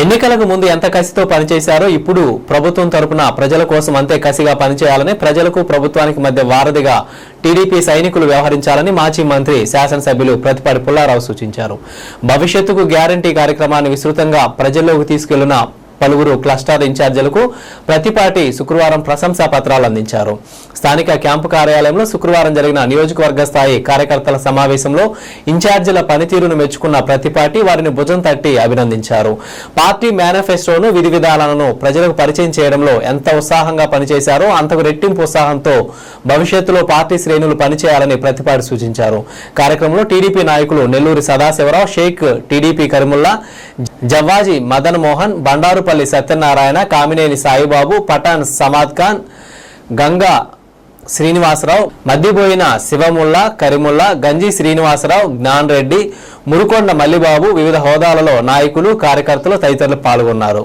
ఎన్నికలకు ముందు ఎంత కసితో పనిచేశారో ఇప్పుడు ప్రభుత్వం తరపున ప్రజల కోసం అంతే కసిగా పనిచేయాలని ప్రజలకు ప్రభుత్వానికి మధ్య వారధిగా టీడీపీ సైనికులు వ్యవహరించాలని మాజీ మంత్రి శాసనసభ్యులు ప్రతిపాటి పుల్లారావు సూచించారు. భవిష్యత్తుకు గ్యారంటీ కార్యక్రమాన్ని విస్తృతంగా ప్రజల్లోకి తీసుకెళ్ళిన పలువురు క్లస్టర్ ఇన్ఛార్జీలకు ప్రతిపాటి శుక్రవారం ప్రశంసా పత్రాలు అందించారు. స్థానిక క్యాంపు కార్యాలయంలో శుక్రవారం జరిగిన నియోజకవర్గ స్థాయి కార్యకర్తల సమావేశంలో ఇన్ఛార్జీల పనితీరును మెచ్చుకున్న ప్రతిపాటి వారిని భుజం తట్టి అభినందించారు. పార్టీ మేనిఫెస్టోను విధి విధానాలను ప్రజలకు పరిచయం చేయడంలో ఎంత ఉత్సాహంగా పనిచేశారో అంతకు రెట్టింపు ఉత్సాహంతో భవిష్యత్తులో పార్టీ శ్రేణులు పనిచేయాలని ప్రతిపాటి సూచించారు. కార్యక్రమంలో టీడీపీ నాయకులు నెల్లూరి సదాశివరావు షేక్ టీడీపీ కరిముల్లా జవ్వాజీ మదన్ మోహన్ బండారుపల్లి సత్యనారాయణ కామినేని సాయిబాబు పఠాన్ సమాద్ ఖాన్ గంగా శ్రీనివాసరావు మద్దిపోయిన శివముల్లా కరిముల్లా గంజి శ్రీనివాసరావు జ్ఞాన్ రెడ్డి మురుకొండ మల్లిబాబు వివిధ హోదాలలో నాయకులు కార్యకర్తలు తదితరులు పాల్గొన్నారు.